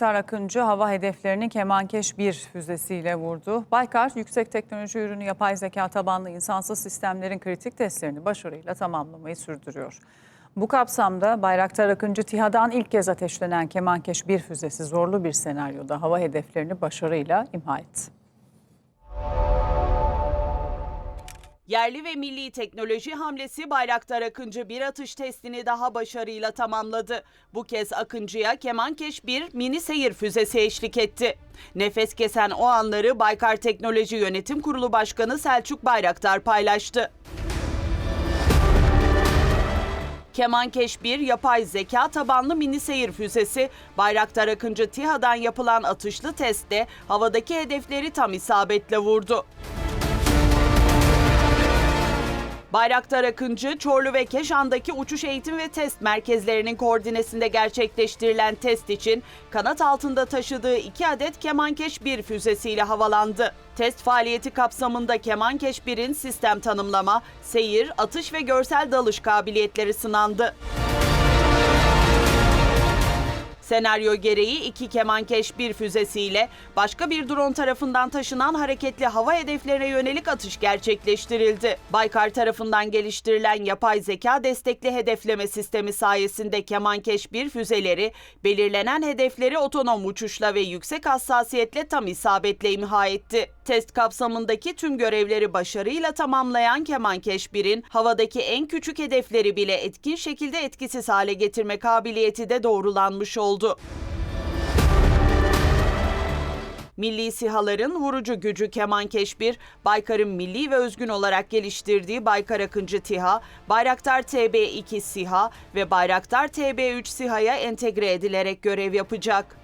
Bayraktar Akıncı hava hedeflerini Kemankeş 1 füzesiyle vurdu. Baykar, yüksek teknoloji ürünü yapay zeka tabanlı insansız sistemlerin kritik testlerini başarıyla tamamlamayı sürdürüyor. Bu kapsamda Bayraktar Akıncı TİHA'dan ilk kez ateşlenen Kemankeş 1 füzesi zorlu bir senaryoda hava hedeflerini başarıyla imha etti. Yerli ve milli teknoloji hamlesi Bayraktar Akıncı bir atış testini daha başarıyla tamamladı. Bu kez Akıncı'ya Kemankeş 1 mini seyir füzesi eşlik etti. Nefes kesen o anları Baykar Teknoloji Yönetim Kurulu Başkanı Selçuk Bayraktar paylaştı. Kemankeş 1 yapay zeka tabanlı mini seyir füzesi Bayraktar Akıncı TİHA'dan yapılan atışlı testte havadaki hedefleri tam isabetle vurdu. Bayraktar Akıncı, Çorlu ve Keşan'daki uçuş eğitim ve test merkezlerinin koordinesinde gerçekleştirilen test için kanat altında taşıdığı iki adet Kemankeş 1 füzesiyle havalandı. Test faaliyeti kapsamında Kemankeş 1'in sistem tanımlama, seyir, atış ve görsel dalış kabiliyetleri sınandı. Senaryo gereği iki Kemankeş 1 füzesiyle başka bir drone tarafından taşınan hareketli hava hedeflerine yönelik atış gerçekleştirildi. Baykar tarafından geliştirilen yapay zeka destekli hedefleme sistemi sayesinde Kemankeş 1 füzeleri belirlenen hedefleri otonom uçuşla ve yüksek hassasiyetle tam isabetle imha etti. Test kapsamındaki tüm görevleri başarıyla tamamlayan Kemankeş 1'in havadaki en küçük hedefleri bile etkin şekilde etkisiz hale getirme kabiliyeti de doğrulanmış oldu. Milli sihaların vurucu gücü Kemankeş 1, Baykar'ın milli ve özgün olarak geliştirdiği Baykar Akıncı TİHA, Bayraktar TB2 SİHA ve Bayraktar TB3 SİHA'ya entegre edilerek görev yapacak.